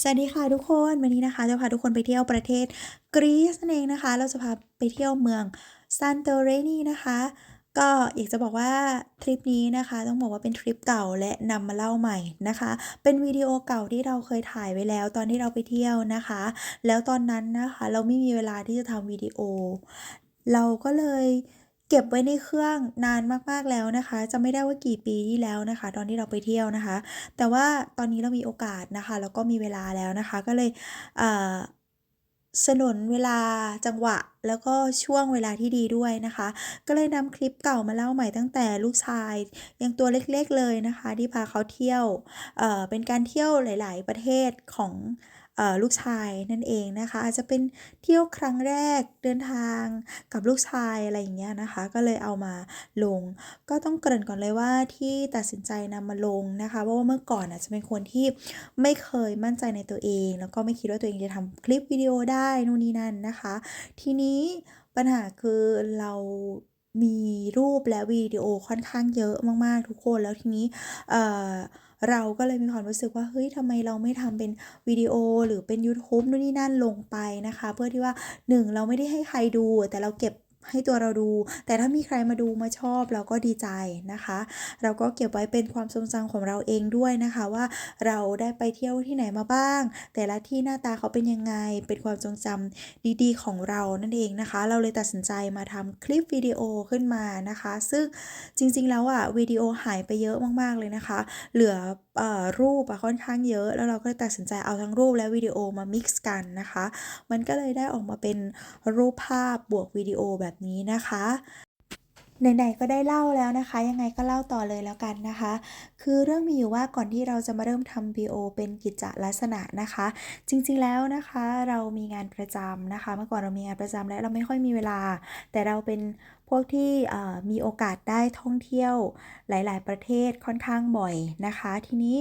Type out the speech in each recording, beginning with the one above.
สวัสดีค่ะทุกคนวันนี้นะคะจะพาทุกคนไปเที่ยวประเทศกรีซนั่นเองนะคะ เราจะพาไปเที่ยวเมืองซันโตเรนีนะคะ ก็อยากจะบอกว่าทริปนี้นะคะ ต้องบอกว่าเป็นทริปเก่าและนำมาเล่าใหม่นะคะ เป็นวิดีโอเก่าที่เราเคยถ่ายไว้แล้ว ตอนที่เราไปเที่ยวนะคะ แล้วตอนนั้นนะคะ เราไม่มีเวลาที่จะทำวิดีโอ เราก็เลย เก็บไว้ในเครื่องนานมากๆแล้วนะคะจะไม่ได้ว่ากี่ปีที่แล้วนะคะ ตอนที่เราไปเที่ยวนะคะ แต่ว่าตอนนี้เรามีโอกาสนะคะ แล้วก็มีเวลาแล้วนะคะ ก็เลยเสนนเวลาจังหวะแล้วก็ช่วงเวลาที่ดีด้วยนะคะ ก็เลยนำคลิปเก่ามาเล่าใหม่ตั้งแต่ลูกชายยังตัวเล็กๆเลยนะคะ ที่พาเขาเที่ยวเเป็นการเที่ยวหลาย ๆ ประเทศของ ลูกชายนั่นเองนะคะ อาจจะเป็นเที่ยวครั้งแรกเดินทางกับลูกชายอะไรอย่างเงี้ยนะคะ ก็เลยเอามาลง ก็ต้องเกริ่นก่อนเลยว่าที่ตัดสินใจนำมาลงนะคะเพราะว่าเมื่อก่อนอะจะเป็นคนที่ไม่เคยมั่นใจในตัวเอง แล้วก็ไม่คิดว่าตัวเองจะทำคลิปวิดีโอได้นู่นนี่นั่นนะคะ ทีนี้ปัญหาคือเรา มีรูปและวิดีโอค่อนข้างเยอะมากๆทุกคนแล้วทีนี้เอ่อเราก็เลยมีความรู้สึกว่าเฮ้ยทำไมเราไม่ทำเป็นวิดีโอหรือเป็นยูทูบนู่นนี่นั่นลงไปนะคะ เพื่อที่ว่า 1 เราไม่ได้ให้ใครดู แต่เราเก็บ ให้ตัวเราดู แต่ถ้ามีใครมาดูมาชอบเราก็ดีใจนะคะ เราก็เก็บไว้เป็นความทรงจำของเราเองด้วยนะคะว่าเราได้ไปเที่ยวที่ไหนมาบ้าง แต่ละที่หน้าตาเขาเป็นยังไง เป็นความทรงจำดีๆ ของเรานั่นเองนะคะ เราเลยตัดสินใจมาทำคลิปวิดีโอขึ้นมานะคะ ซึ่งจริงๆแล้วอะวิดีโอหายไปเยอะมากๆเลยนะคะ เหลือเอ่อรูปอะค่อนข้างเยอะ แล้วเราก็เลยตัดสินใจเอาทั้งรูปและวิดีโอมา mix กันนะคะ มันก็เลยได้ออกมาเป็นรูปภาพบวกวิดีโอแบบนี้นะคะไหนๆก็ได้เล่าแล้วนะคะ ยังไงก็เล่าต่อเลยแล้วกันนะคะ คือเรื่องมีอยู่ว่าก่อนที่เราจะมาเริ่มทำ VO เป็นกิจลักษณะนะคะ จริงๆแล้วนะคะเรามีงานประจำนะคะ เมื่อก่อนเรามีงานประจำและเราไม่ค่อยมีเวลา แต่เราเป็น วกที่มีโอกาสได้ท่องเที่ยวหลาย ๆ ประเทศค่อนข้างบ่อยนะคะ ทีนี้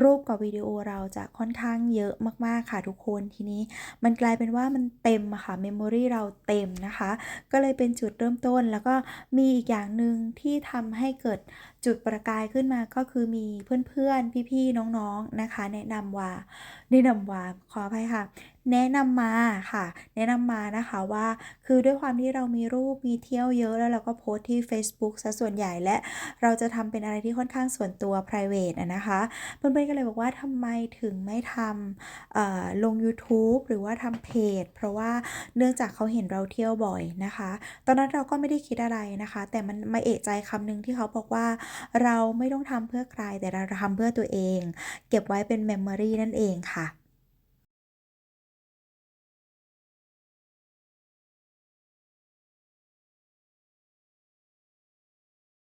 รูปกับวิดีโอเราจะค่อนข้างเยอะมาก ๆ ค่ะทุกคนทีนี้ มันกลายเป็นว่ามันเต็มค่ะเมมโมรีเราเต็มนะคะ ก็เลยเป็นจุดเริ่มต้นแล้วก็มีอีกอย่างหนึ่งที่ทำให้เกิด จุดประกายขึ้นมาก็คือมีเพื่อนๆ พี่ๆ น้องๆ นะคะ แนะนำว่า แนะนำว่าขออภัยค่ะ แนะนำมาค่ะ แนะนำมานะคะว่าคือด้วยความที่เรามีรูปมีเที่ยวเยอะแล้วเราก็โพสต์ที่ Facebook ซะส่วนใหญ่และเราจะทำเป็นอะไรที่ค่อนข้างส่วนตัว private นะคะ เพื่อนๆ ก็เลยบอกว่าทำไมถึงไม่ทำลง YouTube หรือว่าทำเพจ เพราะว่าเนื่องจากเขาเห็นเราเที่ยวบ่อยนะคะ ตอนนั้นเราก็ไม่ได้คิดอะไรนะคะ แต่มันมาเอะใจคำหนึ่งที่เขาบอกว่าเราไม่ต้องทำเพื่อใครแต่เราทำเพื่อตัวเอง เก็บไว้เป็นเมมโมรีนั่นเองค่ะ